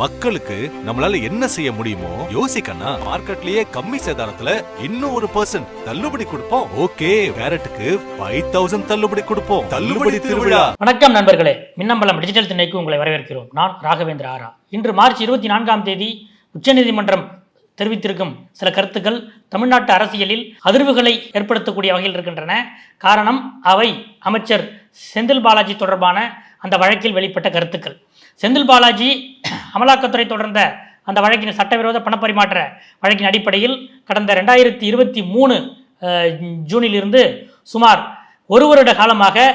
மக்களுக்கு நம்மளால என்ன செய்ய முடியுமோ யோசிக்கனா மார்க்கெட்லயே கம்மி சேதாரத்துல இன்னும் ஒரு பர்சன்ட் தள்ளுபடி கொடுப்போம். ஓகே கேரட்டுக்கு ஃபைவ் தௌசண்ட் தள்ளுபடி கொடுப்போம். தள்ளுபடி திருவிழா. வணக்கம் நண்பர்களே. மின்னம்பலம் டிஜிட்டல் திணைக்கு உங்களை வரவேற்கிறோம். நான் ராகவேந்திர ஆரா. இன்று மார்ச் இருபத்தி நான்காம் தேதி உச்சநீதிமன்றம் தெரிவித்திருக்கும் சில கருத்துக்கள் தமிழ்நாட்டு அரசியலில் அதிர்வுகளை ஏற்படுத்தக்கூடிய வகையில் இருக்கின்றன. காரணம் அவை அமைச்சர் செந்தில் பாலாஜி தொடர்பான அந்த வழக்கில் வெளிப்பட்ட கருத்துக்கள். செந்தில் பாலாஜி அமலாக்கத்துறை தொடர்ந்த அந்த வழக்கின் சட்டவிரோத பணப்பரிமாற்ற வழக்கின் அடிப்படையில் கடந்த ரெண்டாயிரத்தி இருபத்தி மூணு ஜூனிலிருந்து சுமார் ஒரு வருட காலமாக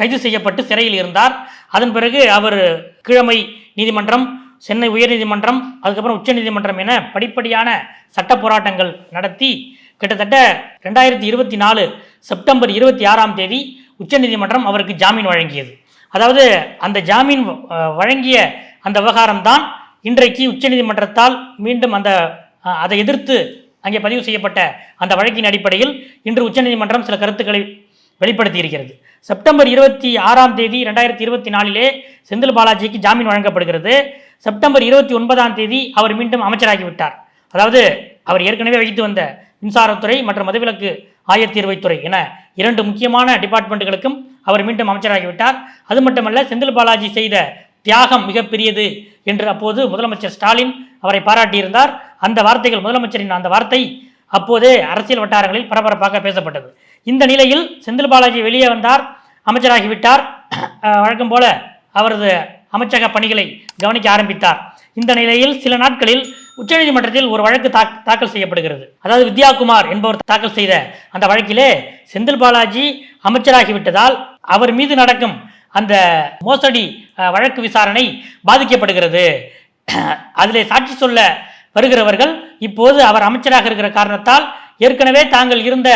கைது செய்யப்பட்டு சிறையில் இருந்தார். அதன் பிறகு அவர் கிழமை நீதிமன்றம் சென்னை உயர்நீதிமன்றம் அதுக்கப்புறம் உச்சநீதிமன்றம் என படிப்படியான சட்ட போராட்டங்கள் நடத்தி கிட்டத்தட்ட ரெண்டாயிரத்தி இருபத்தி நாலு செப்டம்பர் இருபத்தி ஆறாம் தேதி உச்சநீதிமன்றம் அவருக்கு ஜாமீன் வழங்கியது. அதாவது அந்த ஜாமீன் வழங்கிய அந்த விவகாரம்தான் இன்றைக்கு உச்சநீதிமன்றத்தால் மீண்டும் அந்த அதை எதிர்த்து அங்கே பதிவு செய்யப்பட்ட அந்த வழக்கின் அடிப்படையில் இன்று உச்சநீதிமன்றம் சில கருத்துக்களை வெளிப்படுத்தி இருக்கிறது செப்டம்பர் இருபத்தி ஆறாம் தேதி ரெண்டாயிரத்தி இருபத்தி நாலிலே செந்தில் பாலாஜிக்கு ஜாமீன் வழங்கப்படுகிறது. செப்டம்பர் இருபத்தி ஒன்பதாம் தேதி அவர் மீண்டும் அமைச்சராகிவிட்டார் அதாவது அவர் ஏற்கனவே வகித்து வந்த மின்சாரத்துறை மற்றும் மதுவிலக்கு ஆயத்தீர்வைத்துறை என இரண்டு முக்கியமான டிபார்ட்மெண்ட்டுகளுக்கும் அவர் மீண்டும் அமைச்சராகிவிட்டார். அது மட்டுமல்ல செந்தில் பாலாஜி செய்த தியாகம் மிகப்பெரியது என்று அப்போது முதலமைச்சர் ஸ்டாலின் அவரை பாராட்டியிருந்தார். அந்த வார்த்தைகள் முதலமைச்சரின் அந்த வார்த்தை அப்போதே அரசியல் வட்டாரங்களில் பரபரப்பாக பேசப்பட்டது. இந்த நிலையில் செந்தில் பாலாஜி வெளியே வந்தார் அமைச்சராகிவிட்டார். வழக்கம் போல அவரது அமைச்சக பணிகளை கவனிக்க ஆரம்பித்தார். இந்த நிலையில் சில நாட்களில் உச்சநீதிமன்றத்தில் ஒரு வழக்கு தாக்- தாக்கல் செய்யப்படுகிறது. அதாவது வித்யாகுமார் என்பவர் தாக்கல் செய்த அந்த வழக்கிலே செந்தில் பாலாஜி அமைச்சராகிவிட்டதால் அவர் மீது நடக்கும் அந்த மோசடி வழக்கு விசாரணை பாதிக்கப்படுகிறது. அதிலே சாட்சி சொல்ல வருகிறவர்கள் இப்போது அவர் அமைச்சராக இருக்கிற காரணத்தால் ஏற்கனவே தாங்கள் இருந்த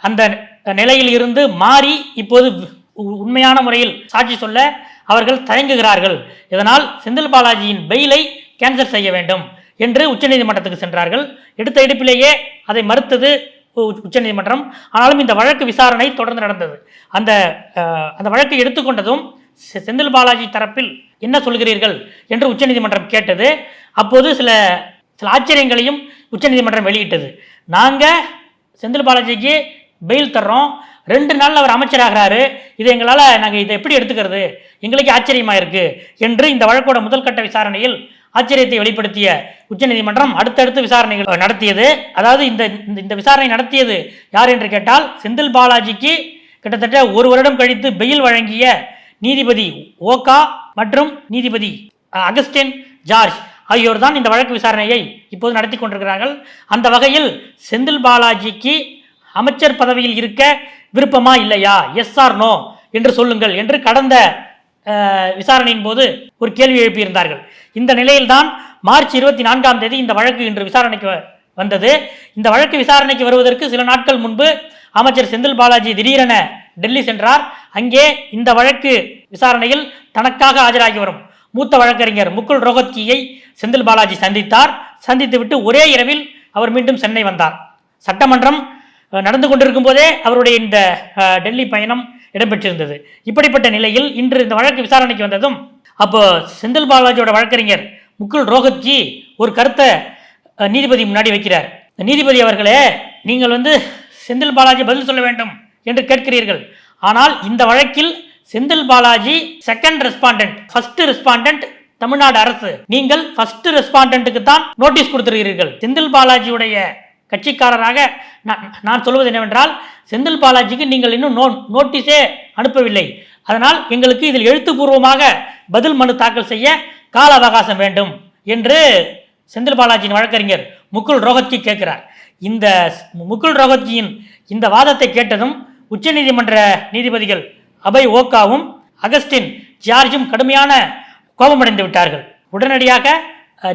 அந்த நிலையில் இருந்து மாறி இப்போது உண்மையான முறையில் சாட்சி சொல்ல அவர்கள் தயங்குகிறார்கள். இதனால் செந்தில் பாலாஜியின் பெயிலை கேன்சல் செய்ய வேண்டும். என்று உச்சநீதிமன்றத்துக்கு சென்றார்கள். எடுத்த எடுப்பிலேயே அதை மறுத்தது உ- உச்சநீதிமன்றம். ஆனாலும் இந்த வழக்கு விசாரணை தொடர்ந்து நடந்தது. அந்த அந்த வழக்கை எடுத்துக்கொண்டதும் செ- செந்தில் பாலாஜி தரப்பில் என்ன சொல்கிறீர்கள் என்று உச்சநீதிமன்றம் கேட்டது. அப்போது சில சில ஆச்சரியங்களையும் உச்சநீதிமன்றம் வெளியிட்டது. நாங்கள் செந்தில் பாலாஜிக்கு பெயில் தர்றோம். ரெண்டு நாள் அவர் அமைச்சராகிறாரு. இது எங்களால் நாங்கள் இதை எப்படி எடுத்துக்கிறது? எங்களுக்கு ஆச்சரியமாக இருக்குது என்று இந்த வழக்கோட முதல் கட்ட விசாரணையில் ஆச்சரியத்தை வெளிப்படுத்திய உச்சநீதிமன்றம் அடுத்தடுத்து விசாரணைகள் நடத்தியது. அதாவது இந்த இந்த- இந்த விசாரணை நடத்தியது யார் என்று கேட்டால் செந்தில் பாலாஜிக்கு கிட்டத்தட்ட ஒரு வருடம் கழித்து பெயில் வழங்கிய நீதிபதி ஓகா மற்றும் நீதிபதி அகஸ்டின் ஜார்ஜ் ஆகியோர் தான் இந்த வழக்கு விசாரணையை இப்போது நடத்தி கொண்டிருக்கிறார்கள். அந்த வகையில் செந்தில் பாலாஜிக்கு அமைச்சர் பதவியில் இருக்க விருப்பமா இல்லையா? எஸ் ஆர் நோ என்று சொல்லுங்கள் என்று கடந்த விசாரணையின் போது ஒரு கேள்வி எழுப்பியிருந்தார்கள். இந்த நிலையில்தான் மார்ச் இருபத்தி நான்காம் தேதி இந்த வழக்கு இன்று விசாரணைக்கு வ- வந்தது. இந்த வழக்கு விசாரணைக்கு வருவதற்கு சில நாட்கள் முன்பு அமைச்சர் செந்தில் பாலாஜி திடீரென டெல்லி சென்றார். அங்கே இந்த வழக்கு விசாரணையில் தனக்காக ஆஜராகி வரும். மூத்த வழக்கறிஞர் முகுல் ரோஹத்கியை செந்தில் பாலாஜி சந்தித்தார். சந்தித்துவிட்டு ஒரே இரவில் அவர் மீண்டும் சென்னை வந்தார். சட்டமன்றம் நடந்து கொண்டிருக்கும் போதே அவருடைய இந்த டெல்லி பயணம் இடம்பெற்றிருந்தது. இப்படிப்பட்ட நிலையில் இன்று இந்த வழக்கு விசாரணைக்கு வந்ததும் அப்போ செந்தில் பாலாஜியோட வழக்கறிஞர் முகுல் ரோஹத்ஜி ஒரு கருத்தை நீதிபதி முன்னாடி வைக்கிறார். நீதிபதி அவர்களே நீங்கள் வந்து செந்தில் பாலாஜி பதில் சொல்ல வேண்டும் என்று கேட்கிறீர்கள். ஆனால் இந்த வழக்கில் Senthil Balaji second respondent first respondent Tamil Nadu அரசு. நீங்கள் ஃபர்ஸ்ட் ரெஸ்பாண்டன்ட்டுக்கு தான் நோட்டீஸ் கொடுத்துருக்கிறீர்கள். செந்தில் பாலாஜியுடைய கட்சிக்காரராக நான் நான் சொல்வது என்னவென்றால் செந்தில் பாலாஜிக்கு நீங்கள் இன்னும் நோ நோட்டீஸே அனுப்பவில்லை. அதனால் எங்களுக்கு இதில் எழுத்துப்பூர்வமாக பதில் மனு தாக்கல் செய்ய கால அவகாசம் வேண்டும் என்று செந்தில் பாலாஜியின் வழக்கறிஞர் முகுல் ரோஹத்ஜி கேட்கிறார். இந்த முகுல் ரோஹத்ஜியின் இந்த வாதத்தை கேட்டதும் உச்சநீதிமன்ற நீதிபதிகள் அபய் ஓக்காவும் அகஸ்டின் ஜார்ஜும் கடுமையான கோபமடைந்து விட்டார்கள். உடனடியாக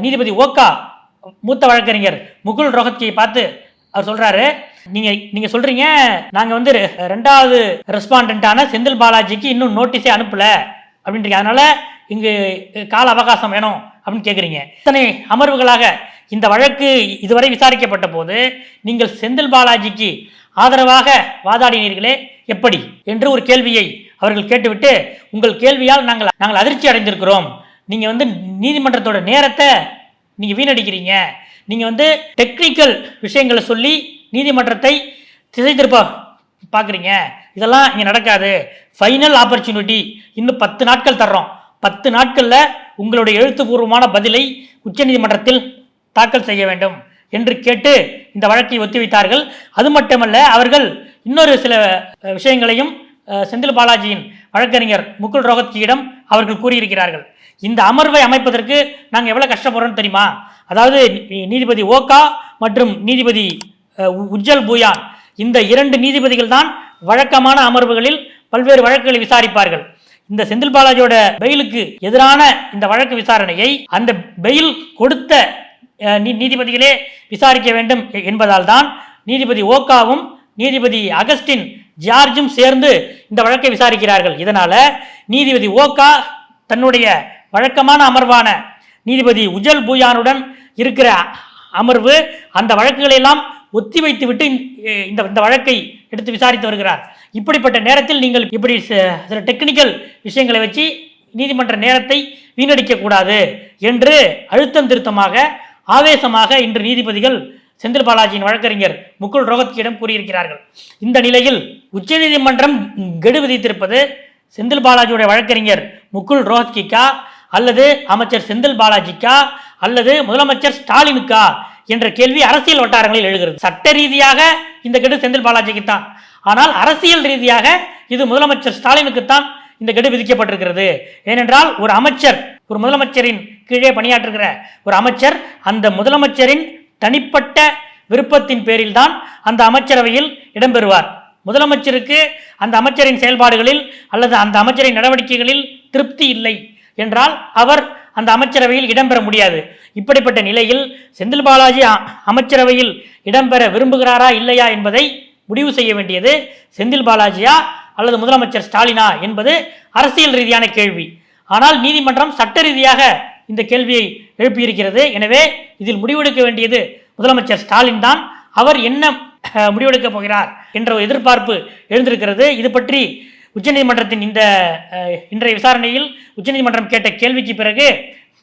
நீதிபதி ஓக்கா மூத்த வழக்கறிஞர் முகுல் ரோஹத்ஜியை பார்த்து அவர் சொல்றாரு நீங்க நீங்க சொல்றீங்க நாங்க வந்து ரெ- ரெண்டாவது ரெஸ்பாண்டன்டான செந்தில் பாலாஜிக்கு இன்னும் நோட்டீஸே அனுப்பல அப்படின்றீங்க. அதனால இங்கு கால அவகாசம் வேணும் அப்படின்னு கேட்குறீங்க இத்தனை அமர்வுகளாக இந்த வழக்கு இதுவரை விசாரிக்கப்பட்ட போது நீங்கள் செந்தில் பாலாஜிக்கு ஆதரவாக வாதாடினீர்களே எப்படி? என்று ஒரு கேள்வியை அவர்கள் கேட்டுவிட்டு உங்கள் கேள்வியால் நாங்கள் நாங்கள் அதிர்ச்சி அடைந்திருக்கிறோம். நீங்க வந்து நீதிமன்றத்தோட நேரத்தை நீங்க வீணடிக்கிறீங்க. நீங்கள் வந்து டெக்னிக்கல் விஷயங்களை சொல்லி நீதிமன்றத்தை திசை திருப்ப பார்க்குறீங்க இதெல்லாம் இங்கே நடக்காது. ஃபைனல் ஆப்பர்ச்சுனிட்டி இன்னும் பத்து நாட்கள் தர்றோம். பத்து நாட்களில் உங்களுடைய எழுத்துப்பூர்வமான பதிலை உச்சநீதிமன்றத்தில் தாக்கல் செய்ய வேண்டும் என்று கேட்டு இந்த வழக்கை ஒத்திவைத்தார்கள். அது மட்டுமல்ல அவர்கள் இன்னொரு சில விஷயங்களையும் செந்தில் பாலாஜியின் வழக்கறிஞர் முகுல் ரோஹத்ஜியிடம் அவர்கள் கூறியிருக்கிறார்கள். இந்த அமர்வை அமைப்பதற்கு நாங்கள் எவ்வளோ கஷ்டப்படுறோம் தெரியுமா? அதாவது நீதிபதி ஓகா மற்றும் நீதிபதி உஜ்ஜல் பூயான். இந்த இரண்டு நீதிபதிகள் தான் வழக்கமான அமர்வுகளில் பல்வேறு வழக்குகளை விசாரிப்பார்கள். இந்த செந்தில் பாலாஜியோட பெயிலுக்கு எதிரான இந்த வழக்கு விசாரணையை அந்த பெயில் கொடுத்த நீ- நீதிபதிகளே விசாரிக்க வேண்டும் என்பதால் தான் நீதிபதி ஓகாவும் நீதிபதி அகஸ்டின் ஜார்ஜும் சேர்ந்து இந்த வழக்கை விசாரிக்கிறார்கள். இதனால நீதிபதி ஓகா தன்னுடைய வழக்கமான அமர்வான நீதிபதி உஜல் பூயானுடன் இருக்கிற அமர்வு அந்த வழக்குகளை எல்லாம் ஒத்திவைத்துவிட்டு இந்த- இந்த வழக்கை எடுத்து விசாரித்து வருகிறார். இப்படிப்பட்ட நேரத்தில் நீங்கள் இப்படி ச- சில டெக்னிக்கல் விஷயங்களை வச்சு நீதிமன்ற நேரத்தை வீணடிக்கக்கூடாது என்று அழுத்தம் திருத்தமாக ஆவேசமாக இன்று நீதிபதிகள் செந்தில் பாலாஜியின் வழக்கறிஞர் முகுல் ரோஹத்கியிடம் கூறியிருக்கிறார்கள். இந்த நிலையில் உச்சநீதிமன்றம் கெடு விதித்திருப்பது செந்தில் பாலாஜியுடைய வழக்கறிஞர் முகுல் ரோஹத்கிக்கா அல்லது அமைச்சர் செந்தில் பாலாஜிக்கா அல்லது முதலமைச்சர் ஸ்டாலினுக்கா என்ற கேள்வி அரசியல் வட்டாரங்களில் எழுகிறது. சட்ட ரீதியாக இந்த கெடு செந்தில் பாலாஜிக்கு தான் ஆனால் அரசியல் ரீதியாக இது முதலமைச்சர் ஸ்டாலினுக்கு தான் இந்த கெடு விதிக்கப்பட்டிருக்கிறது. ஏனென்றால் ஒரு அமைச்சர் ஒரு முதலமைச்சரின் கீழே பணியாற்றுகிற ஒரு அமைச்சர் அந்த முதலமைச்சரின் தனிப்பட்ட விருப்பத்தின் பேரில் தான் அந்த அமைச்சரவையில் இடம்பெறுவார். முதலமைச்சருக்கு அந்த அமைச்சரின் செயல்பாடுகளில் அல்லது அந்த அமைச்சரின் நடவடிக்கைகளில் திருப்தி இல்லை என்றால் அவர் அந்த அமைச்சரவையில் இடம்பெற முடியாது. இப்படிப்பட்ட நிலையில் செந்தில் பாலாஜி அமைச்சரவையில் இடம்பெற விரும்புகிறாரா இல்லையா என்பதை முடிவு செய்ய வேண்டியது செந்தில் பாலாஜியா அல்லது முதலமைச்சர் ஸ்டாலினா என்பது அரசியல் ரீதியான கேள்வி. ஆனால் நீதிமன்றம் சட்ட ரீதியாக இந்த கேள்வியை எழுப்பியிருக்கிறது. எனவே இதில் முடிவெடுக்க வேண்டியது முதலமைச்சர் ஸ்டாலின் தான். அவர் என்ன முடிவெடுக்கப் போகிறார் என்ற ஒரு எதிர்பார்ப்பு எழுந்திருக்கிறது. இது பற்றி உச்சநீதிமன்றத்தின் இந்த இன்றைய விசாரணையில் உச்சநீதிமன்றம் கேட்ட கேள்விக்கு பிறகு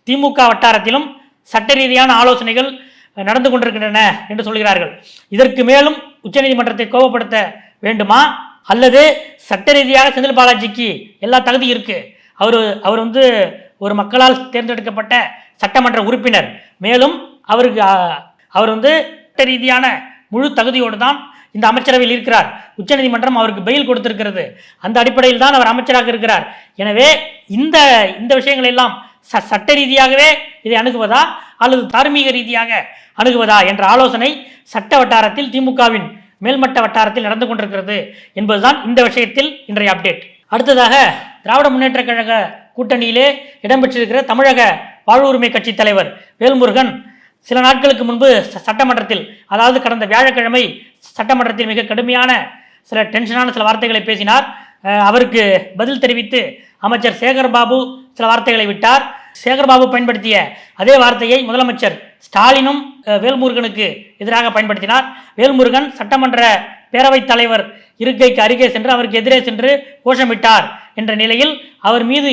திமுக வட்டாரத்திலும் சட்ட ரீதியான ஆலோசனைகள் நடந்து கொண்டிருக்கின்றன என்று சொல்கிறார்கள். இதற்கு மேலும் உச்சநீதிமன்றத்தை கோபப்படுத்த வேண்டுமா? அல்லது சட்ட ரீதியாக செந்தில் பாலாஜிக்கு எல்லா தகுதியும் இருக்குது அவர் அவர் வந்து ஒரு மக்களால் தேர்ந்தெடுக்கப்பட்ட சட்டமன்ற உறுப்பினர். மேலும் அவருக்கு அவர் வந்து சட்ட ரீதியான முழு தகுதியோடு தான் இந்த அமைச்சரவையில் இருக்கிறார். உச்சநீதிமன்றம் அவருக்கு பெயில் கொடுத்திருக்கிறது. அந்த அடிப்படையில் தான் அவர் அமைச்சராக இருக்கிறார். எனவே இந்த இந்த விஷயங்கள் எல்லாம் ச சட்ட ரீதியாகவே இதை அணுகுவதா அல்லது தார்மீக ரீதியாக அணுகுவதா என்ற ஆலோசனை சட்ட வட்டாரத்தில் திமுகவின் மேல்மட்ட வட்டாரத்தில் நடந்து கொண்டிருக்கிறது என்பதுதான் இந்த விஷயத்தில் இன்றைய அப்டேட் அடுத்ததாக திராவிட முன்னேற்ற கழக கூட்டணியிலே இடம்பெற்றிருக்கிற தமிழக வாழ்வுரிமை கட்சி தலைவர் வேல்முருகன் சில நாட்களுக்கு முன்பு சட்டமன்றத்தில் அதாவது கடந்த வியாழக்கிழமை சட்டமன்றத்தில் மிக கடுமையான சில டென்ஷனான சில வார்த்தைகளை பேசினார். அவருக்கு பதில் தெரிவித்து அமைச்சர் சேகர்பாபு சில வார்த்தைகளை விட்டார். சேகர்பாபு பயன்படுத்திய அதே வார்த்தையை முதலமைச்சர் ஸ்டாலினும் வேல்முருகனுக்கு எதிராக பயன்படுத்தினார். வேல்முருகன் சட்டமன்ற பேரவைத் தலைவர் இருக்கைக்கு அருகே சென்று அவருக்கு எதிரே சென்று கோஷமிட்டார் என்ற நிலையில் அவர் மீது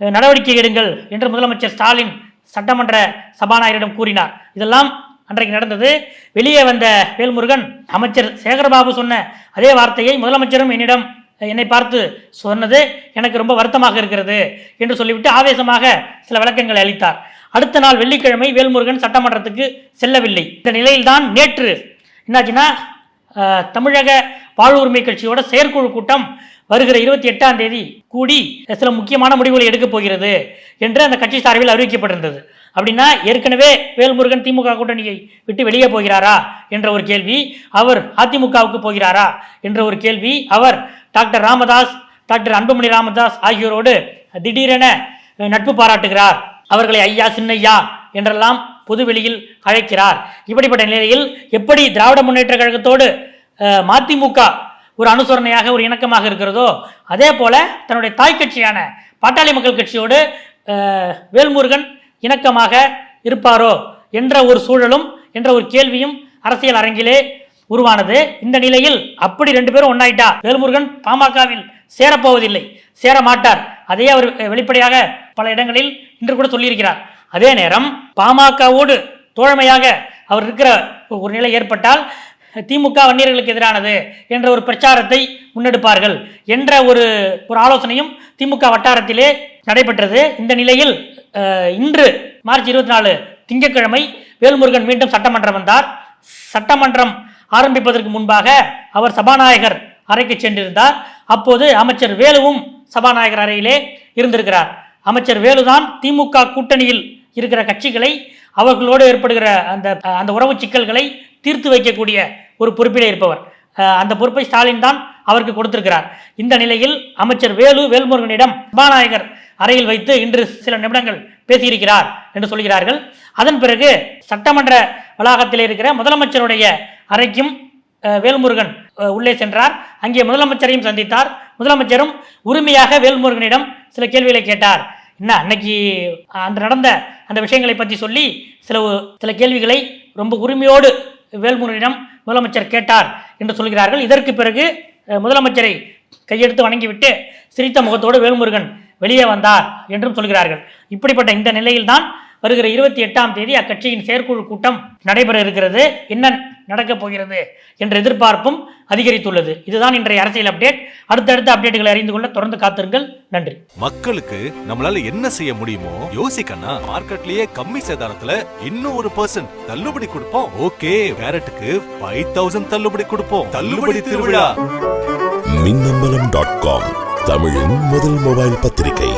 நடவடிக்கை எடுங்கள் என்று முதலமைச்சர் ஸ்டாலின் சட்டமன்ற சபாநாயகரிடம் கூறினார். இதெல்லாம் அன்றைக்கு நடந்தது. வெளியே வந்த வேல்முருகன் அமைச்சர் சேகர்பாபு சொன்ன அதே வார்த்தையை முதலமைச்சரும் என்னிடம் என்னை பார்த்து சொன்னது எனக்கு ரொம்ப வருத்தமாக இருக்கிறது என்று சொல்லிவிட்டு ஆவேசமாக சில விளக்கங்களை அளித்தார். அடுத்த நாள் வெள்ளிக்கிழமை வேல்முருகன் சட்டமன்றத்துக்கு செல்லவில்லை. இந்த நிலையில்தான் நேற்று என்னாச்சுன்னா தமிழக வாழ்வுரிமை கட்சியோட செயற்குழு கூட்டம் வருகிற இருபத்தி எட்டாம் தேதி கூடி சில முக்கியமான முடிவுகளை எடுக்கப் போகிறது என்று அந்த கட்சி சார்பில் அறிவிக்கப்பட்டிருந்தது. அப்படின்னா ஏற்கனவே வேல்முருகன் திமுக கூட்டணியை விட்டு வெளியே போகிறாரா என்ற ஒரு கேள்வி அவர் அதிமுகவுக்கு போகிறாரா என்ற ஒரு கேள்வி அவர் டாக்டர் ராமதாஸ் டாக்டர் அன்புமணி ராமதாஸ் ஆகியோரோடு திடீரென நட்பு பாராட்டுகிறார். அவர்களை ஐயா சின்னையா என்றெல்லாம் பொதுவெளியில் அழைக்கிறார். இப்படிப்பட்ட நிலையில் எப்படி திராவிட முன்னேற்ற கழகத்தோடு மதிமுக ஒரு அனுசரணையாக ஒரு இணக்கமாக இருக்கிறதோ அதே போல தன்னுடைய தாய் கட்சியான பாட்டாளி மக்கள் கட்சியோடு வேல்முருகன் இணக்கமாக இருப்பாரோ என்ற ஒரு சூழலும் என்ற ஒரு கேள்வியும் அரசியல் அரங்கிலே உருவானது. இந்த நிலையில் அப்படி ரெண்டு பேரும் ஒன்னாயிட்டா வேல்முருகன் பாமகவில் சேரப்போவதில்லை சேர மாட்டார் அதையே அவர் வெளிப்படையாக பல இடங்களில் இன்று கூட சொல்லியிருக்கிறார். அதே நேரம் பாமகவோடு தோழமையாக அவர் இருக்கிற ஒரு நிலை ஏற்பட்டால் திமுக வன்னியர்களுக்கு எதிரானது என்ற ஒரு பிரச்சாரத்தை முன்னெடுப்பார்கள் என்ற ஒரு ஒரு ஆலோசனையும் திமுக வட்டாரத்திலே நடைபெற்றது. இந்த நிலையில் இன்று மார்ச் இருபத்தி நாலு திங்கட்கிழமை வேல்முருகன் மீண்டும் சட்டமன்றம் வந்தார். சட்டமன்றம் ஆரம்பிப்பதற்கு முன்பாக அவர் சபாநாயகர் அறைக்கு சென்றிருந்தார். அப்போது அமைச்சர் வேலுவும் சபாநாயகர் அறையிலே இருந்திருக்கிறார். அமைச்சர் வேலுதான் திமுக கூட்டணியில் இருக்கிற கட்சிகளை அவர்களோடு ஏற்படுகிற அந்த அந்த உறவு சிக்கல்களை தீர்த்து வைக்கக்கூடிய ஒரு பொறுப்பிலே இருப்பவர். அந்த பொறுப்பை ஸ்டாலின் தான் அவருக்கு கொடுத்திருக்கிறார். இந்த நிலையில் அமைச்சர் வேலு வேல்முருகனிடம் சபாநாயகர் அறையில் வைத்து இன்று சில நிமிடங்கள் பேசியிருக்கிறார் என்று சொல்கிறார்கள். அதன் பிறகு சட்டமன்ற வளாகத்தில் இருக்கிற முதலமைச்சருடைய அறைக்கும் வேல்முருகன் உள்ளே சென்றார். அங்கே முதலமைச்சரையும் சந்தித்தார். முதலமைச்சரும் உரிமையாக வேல்முருகனிடம் சில கேள்விகளை கேட்டார். என்ன அன்னைக்கு அன்று நடந்த அந்த விஷயங்களை பற்றி சொல்லி சில சில கேள்விகளை ரொம்ப உரிமையோடு வேல்முருகனிடம் முதலமைச்சர் கேட்டார் என்று சொல்கிறார்கள். இதற்கு பிறகு முதலமைச்சரை கையெடுத்து வணங்கிவிட்டு சிரித்த முகத்தோடு வேல்முருகன் வெளியே வந்தார் என்றும் சொல்கிறார்கள். இப்படிப்பட்ட இந்த நிலையில்தான் வருகிற இருபத்தி எட்டாம் தேதி அக்கட்சியின் செயற்குழு கூட்டம் நடைபெற இருக்கிறது. என்ன நடக்கப் போகிறது என்ற எதிர்பார்ப்பும் அதிகரித்துள்ளது. இதுதான் இன்றைய அரசியல் அப்டேட். அடுத்தடுத்த அப்டேட்டுகளை அறிந்து கொள்ள தொடர்ந்து காத்திருங்கள். நன்றி. மக்களுக்கு நம்மளால என்ன செய்ய முடியுமோ யோசிக்கண்ணா மார்க்கெட்லயே கம்மி சேதாரத்துல இன்னும் ஒரு பர்சன்ட் தள்ளுபடி கொடுப்போம். ஓகே கேரட்டுக்கு ஃபைவ் தௌசண்ட் தள்ளுபடி கொடுப்போம். தள்ளுபடி திருவிழா. மின்னம்பலம் டாட் காம் தமிழின் முதல் மொபைல் பத்திரிகை.